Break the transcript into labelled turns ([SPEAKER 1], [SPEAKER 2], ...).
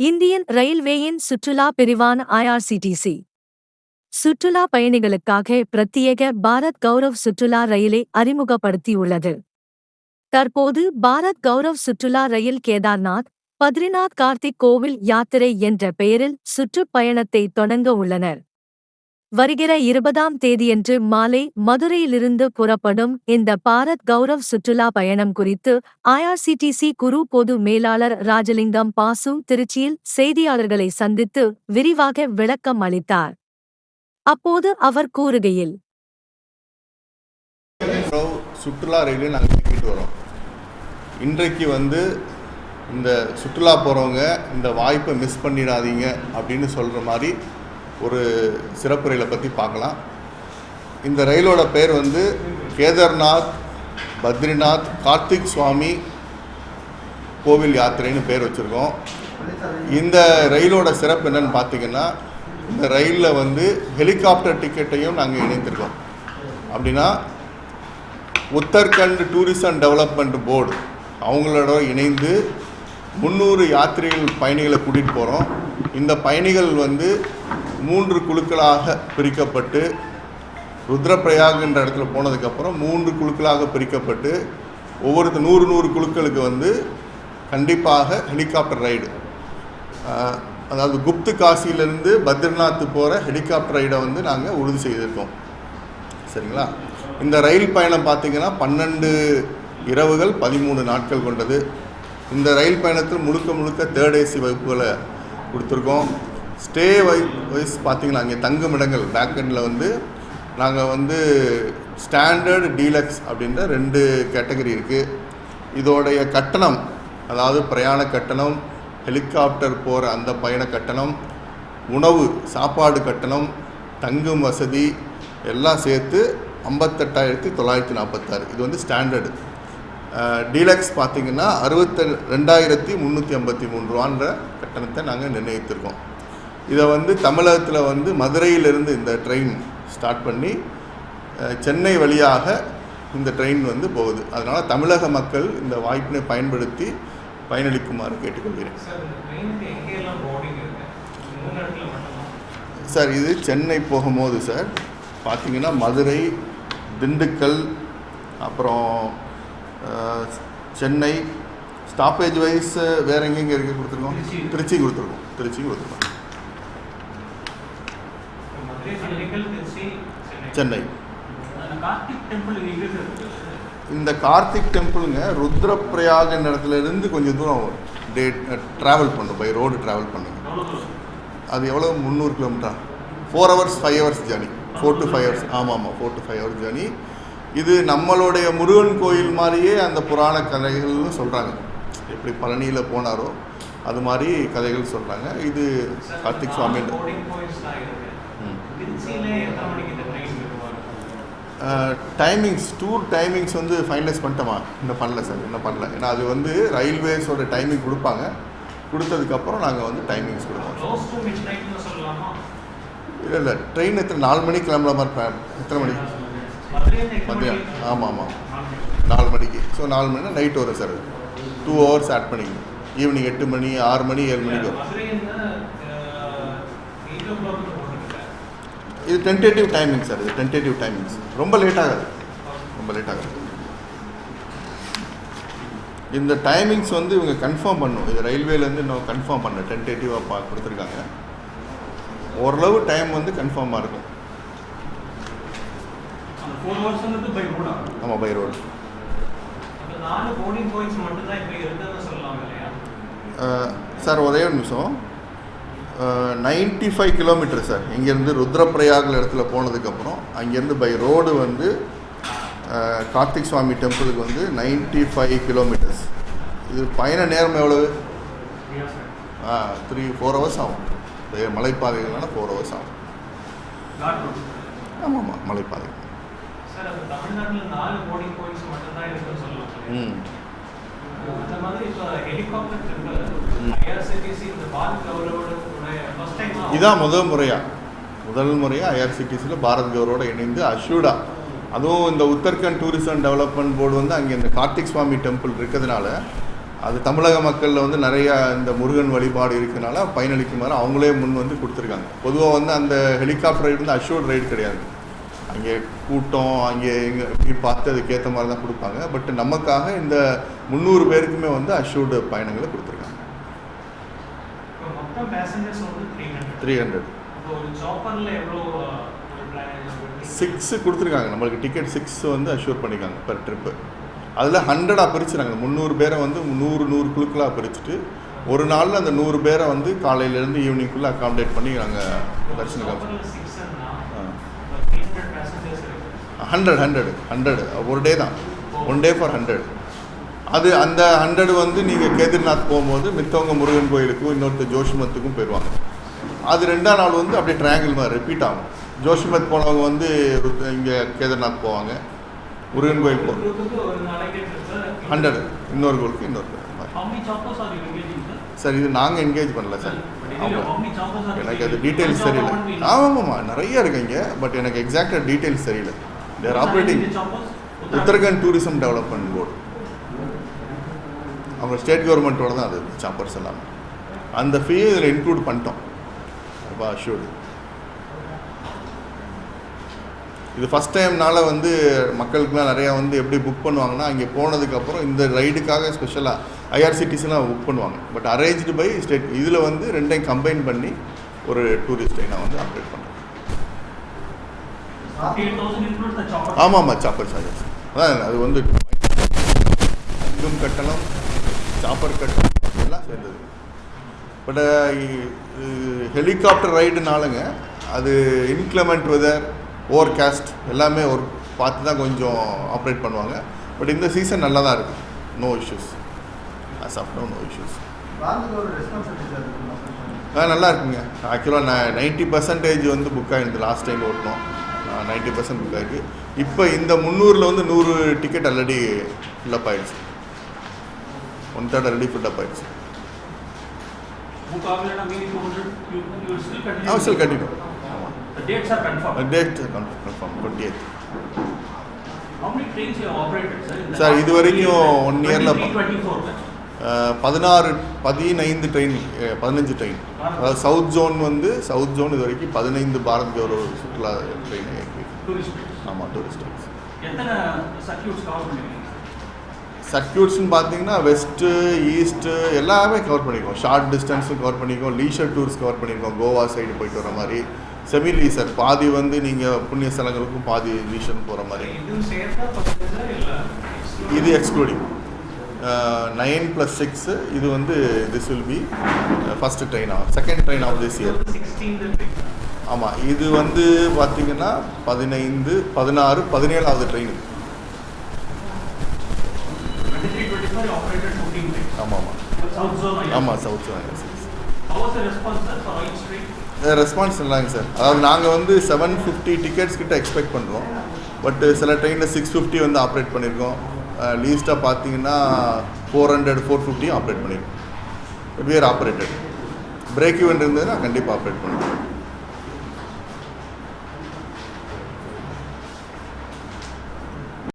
[SPEAKER 1] Indian ரயில்வேயின் சுற்றுலா பிரிவான ஐஆர்சிடிசி சுற்றுலா பயணிகளுக்காக பிரத்யேக பாரத் கௌரவ் சுற்றுலா ரயிலை அறிமுகப்படுத்தியுள்ளது. தற்போது பாரத் கௌரவ் சுற்றுலா ரயில் கேதார்நாத் பத்ரிநாத் கார்த்திக் கோவில் யாத்திரை என்ற பெயரில் சுற்றுப்பயணத்தை தொடங்க உள்ளனர். வருகிற இருபதாம் தேதியன்று மாலை மதுரையிலிருந்து புறப்படும் இந்த பாரத் கௌரவ் சுற்றுலா பயணம் குறித்து ஐஆர்சிடிசி குரு பொது மேலாளர் ராஜலிங்கம் பாசு திருச்சியில் செய்தியாளர்களை சந்தித்து விரிவாக விளக்கம் அளித்தார். அப்போது அவர் கூறுகையில்
[SPEAKER 2] சுற்றுலா ரயிலில் நாங்கள் இயக்கிட்டு வரோம். இன்றைக்கு வந்து இந்த சுற்றுலா போகிறவங்க இந்த வாய்ப்பை மிஸ் பண்ணிடாதீங்க அப்படின்னு சொல்கிற மாதிரி ஒரு சிறப்பு ரயிலை பற்றி பார்க்கலாம். இந்த ரயிலோட பேர் வந்து கேதார்நாத் பத்ரிநாத் கார்த்திக் சுவாமி கோவில் யாத்திரைன்னு பேர் வச்சுருக்கோம். இந்த ரயிலோட சிறப்பு என்னன்னு பார்த்தீங்கன்னா இந்த ரயிலில் வந்து ஹெலிகாப்டர் டிக்கெட்டையும் நாங்கள் இணைந்திருக்கோம். அப்படின்னா உத்தரகண்ட் டூரிசம் டெவலப்மெண்ட் போர்டு அவங்களோட இணைந்து முந்நூறு யாத்திரைகள் பயணிகளை கூட்டிகிட்டு போகிறோம் இந்த பயணிகள் வந்து மூன்று குழுக்களாக பிரிக்கப்பட்டு ருத்ரப்பிரயாக்ன்ற இடத்துல போனதுக்கப்புறம் மூன்று குழுக்களாக பிரிக்கப்பட்டு ஒவ்வொருத்த நூறு நூறு குழுக்களுக்கு வந்து கண்டிப்பாக ஹெலிகாப்டர் ரைடு அதாவது குப்து காசியிலேருந்து பத்ரிநாத் போகிற ஹெலிகாப்டர் ரைடை வந்து நாங்கள் உறுதி செய்திருக்கோம். சரிங்களா? இந்த ரயில் பயணம் பார்த்தீங்கன்னா பன்னெண்டு இரவுகள் பதிமூணு நாட்கள் கொண்டது. இந்த ரயில் பயணத்தில் முழுக்க முழுக்க தேர்ட் ஏசி வகுப்புகளை கொடுத்துருக்கோம். ஸ்டே வை வைஸ் பார்த்தீங்கன்னா அங்கே தங்குமிடங்கள் பேக் எண்டில் வந்து நாங்கள் வந்து ஸ்டாண்டர்டு டீலக்ஸ் அப்படின்ற ரெண்டு கேட்டகரி இருக்குது இதோடைய கட்டணம் அதாவது பிரயாண கட்டணம் ஹெலிகாப்டர் போகிற அந்த பயண கட்டணம் உணவு சாப்பாடு கட்டணம் தங்கும் வசதி எல்லாம் சேர்த்து ஐம்பத்தெட்டாயிரத்தி தொள்ளாயிரத்தி நாற்பத்தாறு இது வந்து ஸ்டாண்டர்டு டீலக்ஸ் பார்த்திங்கன்னா அறுபத்த ரெண்டாயிரத்தி முந்நூற்றி ஐம்பத்தி மூணு ரூபான்ற கட்டணத்தை நாங்கள் நிர்ணயித்திருக்கோம். இதை வந்து தமிழகத்தில் வந்து மதுரையிலிருந்து இந்த ட்ரெயின் ஸ்டார்ட் பண்ணி சென்னை வழியாக இந்த ட்ரெயின் வந்து போகுது. அதனால் தமிழக மக்கள் இந்த வாய்ப்பினை பயன்படுத்தி பயனளிக்குமாறு கேட்டுக்கொள்கிறேன்.
[SPEAKER 3] சார்
[SPEAKER 2] இது சென்னை போகும்போது சார் பார்த்தீங்கன்னா மதுரை திண்டுக்கல் அப்புறம் சென்னை ஸ்டாப்பேஜ் வைஸ் வேற எங்கெங்க இருக்கு கொடுத்துருக்கோம்?
[SPEAKER 3] திருச்சி.
[SPEAKER 2] திருச்சி கொடுத்துருக்கோம். திருச்சி கொடுத்துருக்கோம்
[SPEAKER 3] இப்போ மதுரை திண்டுக்கல் திருச்சி சென்னை.
[SPEAKER 2] இந்த கார்த்திக் டெம்பிளுங்க ருத்ரப்பிரயாக இடத்துல இருந்து கொஞ்சம் தூரம் டே ட்ராவல் பண்ணும். பை ரோடு ட்ராவல் பண்ணுங்க. அது எவ்வளோ முந்நூறு கிலோமீட்டரா four hours five hours journey four to five hours ஆமாம் ஆமாம் four to five hours journey இது நம்மளுடைய முருகன் கோயில் மாதிரியே அந்த புராண கதைகள்னு சொல்கிறாங்க எப்படி பழனியில் போனாரோ அது மாதிரி கதைகள் சொல்கிறாங்க இது கார்த்திக் சுவாமி ம்.
[SPEAKER 3] திருச்சியில எத்தனை மணிக்கு இந்த ட்ரெயின் விடுவாங்க
[SPEAKER 2] டைமிங்ஸ் டூர் டைமிங்ஸ் வந்து ஃபைனலைஸ் பண்ணிட்டோமா? இன்னும் பண்ணல சார் இன்னும் பண்ணல. ஏன்னா அது வந்து ரயில்வேஸோட டைமிங் கொடுப்பாங்க. கொடுத்ததுக்கப்புறம் நாங்கள் வந்து டைமிங்ஸ் கொடுப்போம் இல்லை இல்லை. ட்ரெயின் எத்தனை நாலு மணிக்கு கிளம்புற மாதிரி plan. எத்தனை மணிக்கு? மதியம் ஆமாம் ஆமாம்
[SPEAKER 3] நாலு மணிக்கு.
[SPEAKER 2] நாலு மணிக்கு. ஸோ நாலு மணினா நைட் வரும் சார் டூ ஹவர்ஸ் ஆட் பண்ணிக்கணும். ஈவினிங் எட்டு மணி ஆறு மணி ஏழு மணிக்கு வரும். இது டென்டேட்டிவ் டைமிங் சார் இது டென்டேட்டிவ் டைமிங்ஸ் ரொம்ப லேட் ஆகாது. ரொம்ப லேட் ஆகாது. இந்த டைமிங்ஸ் வந்து இவங்க கன்ஃபார்ம் பண்ணும். இது ரயில்வேலேருந்து இன்னும் கன்ஃபார்ம் பண்ண டென்டேட்டிவாக பா கொடுத்துருக்காங்க. ஓரளவு டைம் வந்து கன்ஃபார்மாக இருக்கும். ஆமாம் பை ரோடு சார் ஒரே ஒரு நிமிஷம். நைன்ட்டி ஃபைவ் கிலோமீட்டர் சார் இங்கேருந்து ருத்ரப்பிரயாகில் இடத்துல போனதுக்கப்புறம் அங்கேருந்து பை ரோடு வந்து கார்த்திக் சுவாமி டெம்பிளுக்கு வந்து நைன்ட்டி ஃபைவ் கிலோமீட்டர்ஸ் இது பயண நேரம் எவ்வளவு? த்ரீ ஃபோர் ஹவர்ஸ் ஆகும். இது மலைப்பாதைகள்னால ஃபோர் ஹவர்ஸ் ஆகும். ஆமாம் ஆமாம் மலைப்பாதை? ம்.
[SPEAKER 3] அந்த மாதிரி இப்போ ஹெலிகாப்டர் இந்த பால்
[SPEAKER 2] இதான் முதல் முறையாக முதல் முறையாக ஐஆர்சிடிசியில் பாரத் கவரோட இணைந்து அஷூடா அதுவும் இந்த உத்தரகண்ட் டூரிசம் டெவலப்மெண்ட் போர்டு வந்து அங்கே இந்த கார்த்திக் சுவாமி டெம்பிள் இருக்கிறதுனால அது தமிழக மக்களில் வந்து நிறையா இந்த முருகன் வழிபாடு இருக்கிறதுனால பயனளிக்குமாறு அவங்களே முன் வந்து கொடுத்துருக்காங்க. பொதுவாக வந்து அந்த ஹெலிகாப்டர் ரைடு வந்து அஷூர்ட் ரைடு கிடையாது. அங்கே கூட்டம் அங்கே இங்கே எப்படி பார்த்து அதுக்கேற்ற மாதிரி தான் கொடுப்பாங்க. பட் நமக்காக இந்த முந்நூறு பேருக்குமே வந்து அஷூர்டு பயணங்களை கொடுத்துருக்காங்க
[SPEAKER 3] இப்போ மொத்தம் பேசஞ்சர்ஸ் வந்து த்ரீ ஹண்ட்ரட்
[SPEAKER 2] த்ரீ ஹண்ட்ரட்
[SPEAKER 3] இப்போ ஒரு சாப்பரில் எவ்வளோ ஒரு பிளான்
[SPEAKER 2] சிக்ஸ் கொடுத்துருக்காங்க. நம்மளுக்கு டிக்கெட் சிக்ஸ் வந்து அஷ்யூர் பண்ணிக்காங்க பெர் ட்ரிப்பு அதில் ஹண்ட்ரடாக பிரிச்சுறாங்க. முந்நூறு பேரை வந்து நூறு நூறு குழுக்களாக பிரிச்சுட்டு ஒரு நாளில் அந்த நூறு பேரை வந்து காலையிலேருந்து ஈவினிங்குள்ளே அகாமடேட் பண்ணி நாங்கள் தரிசனம்
[SPEAKER 3] சாப்பரில் சிக்ஸ்னா
[SPEAKER 2] ஆ.
[SPEAKER 3] Three hundred
[SPEAKER 2] hundred hundred hundred ஒரு டே தான். ஒன் டே ஃபார் ஹண்ட்ரட் அது அந்த ஹண்ட்ரட் வந்து நீங்கள் கேதார்நாத் போகும்போது மித்தவங்க முருகன் கோயிலுக்கும் இன்னொருத்தர் ஜோஷிமத்துக்கும் போயிடுவாங்க அது ரெண்டாம் நாள் வந்து அப்படியே ட்ரையாங்கிள் மாதிரி ரிப்பீட் ஆகும். ஜோஷிமத் போனவங்க வந்து இங்கே கேதார்நாத் போவாங்க. முருகன் கோயில் போ
[SPEAKER 3] ஒரு குரூப்புக்கு ஒரு நாளைக்கு சார்
[SPEAKER 2] ஹண்ட்ரட் இன்னொரு கோயிலுக்கு இன்னொரு? சார் இது நாங்கள் என்கேஜ் பண்ணல சார்
[SPEAKER 3] you
[SPEAKER 2] எனக்கு அது? டீட்டெயில்ஸ் தெரியல. ஆமாம்மா நிறைய இருக்கு இங்கே பட் எனக்கு எக்ஸாக்டாக டீட்டெயில்ஸ் தெரியல. They're operating? Uttarakhand tourism development board அவங்க ஸ்டேட் கவர்மெண்ட்டோட தான் அது சாப்பர்ஸ் எல்லாமே. அந்த ஃபீ இதில் இன்க்ளூட் பண்ணிட்டோம். அஷ்யூர்டு இது ஃபஸ்ட் டைம்னால வந்து மக்களுக்குலாம் நிறையா வந்து எப்படி புக் பண்ணுவாங்கன்னா அங்கே போனதுக்கப்புறம் இந்த ரைடுக்காக ஸ்பெஷலாக ஐஆர்சிடிஸ்லாம் புக் பண்ணுவாங்க. பட் அரேஞ்ச்டு பை ஸ்டேட் இதில் வந்து ரெண்டையும் கம்பைன் பண்ணி ஒரு டூரிஸ்ட் நான் வந்து அப்டேட் பண்ணுறேன்
[SPEAKER 3] 48,000 includes the chopper.
[SPEAKER 2] ஆமாம் ஆமாம் சாப்பர் சார்ஜஸ் அதான் அது வந்து இதுவும் கட்டணம் சாப்பர் கட்டணம் எல்லாம் சேர்ந்தது. பட் ஹெலிகாப்டர் ரைடுனாலங்க அது இன்க்ளமெண்ட் வெதர் ஓவர் காஸ்ட் எல்லாமே ஒரு பார்த்து தான் கொஞ்சம் ஆப்ரேட் பண்ணுவாங்க. பட் இந்த சீசன் நல்லா தான் இருக்குது no issues as of no no issues ஆ நல்லா இருக்குங்க. ஆக்சுவலாக நான் நைன்ட்டி பர்சன்டேஜ் வந்து புக் ஆகிருந்து லாஸ்ட் டைம் ஓட்டினோம். நைன்ட்டி பர்சன்ட் புக் ஆகிருக்கு இப்போ இந்த முந்நூறில் வந்து நூறு டிக்கெட் ஆல்ரெடி ஃபில்லப் ஆயிடுச்சு. One third already fill up ஆயிடுச்சு.
[SPEAKER 3] ஆகலைன்னா மீதி 200, you will still continue.
[SPEAKER 2] அவன் still continue
[SPEAKER 3] The dates are confirmed.
[SPEAKER 2] Date confirm twenty eight
[SPEAKER 3] How many trains you have operated, sir? the
[SPEAKER 2] Sir, இது வரைக்கும் one year ல
[SPEAKER 3] 23, 24, sir.
[SPEAKER 2] பதினாறு பதினைந்து train பதினஞ்சு ட்ரெயின் அதாவது சவுத் ஜோன் வந்து சவுத் ஜோன் இது வரைக்கும் பதினைந்து பாரத் கௌரவ சுற்றுலா ட்ரெயின். ஆமாம் டூரிஸ்ட்
[SPEAKER 3] எத்தனை சர்க்கியூட்ஸ் கவர் பண்ணிருக்கீங்க
[SPEAKER 2] சர்க்கியூட்ஸ்னு பார்த்தீங்கன்னா வெஸ்ட்டு ஈஸ்ட்டு எல்லாமே கவர் பண்ணியிருக்கோம் ஷார்ட் டிஸ்டன்ஸும் கவர் பண்ணியிருக்கோம் லீஷர் டூர்ஸ் கவர் பண்ணியிருக்கோம் கோவா சைடு போயிட்டு வர மாதிரி. செமி லீசர் பாதி வந்து நீங்கள் புண்ணிய ஸ்தலங்களுக்கும் பாதி லீஷர் போகிற மாதிரி. இது எக்ஸ்க்ளூடிங் நைன் ப்ளஸ் சிக்ஸு இது வந்து this will be first train ஆகும் second train of this year ஆமாம் இது வந்து பார்த்தீங்கன்னா பதினைந்து பதினாறு பதினேழாவது train
[SPEAKER 3] twenty three twenty four operated fourteen trains.
[SPEAKER 2] ஆமாம் ஆமாம். ஆமாம் சவுத்
[SPEAKER 3] Oil Street?
[SPEAKER 2] ரெஸ்பான்ஸ் நல்லாங்க சார் அதாவது நாங்கள் வந்து செவன் ஃபிஃப்டி டிக்கெட்ஸ் கிட்ட எக்ஸ்பெக்ட் பண்ணுறோம் பட் சில ட்ரெயினில் சிக்ஸ் ஃபிஃப்டி வந்து ஆப்ரேட் பண்ணியிருக்கோம் லீஸ்ட்டாக பார்த்தீங்கன்னா ஃபோர் ஹண்ட்ரட் ஃபோர் ஃபிஃப்டியும் ஆப்ரேட் பண்ணியிருக்கோம் we are operated break even இருந்ததுன்னா கண்டிப்பாக ஆப்ரேட் பண்ணுவோம்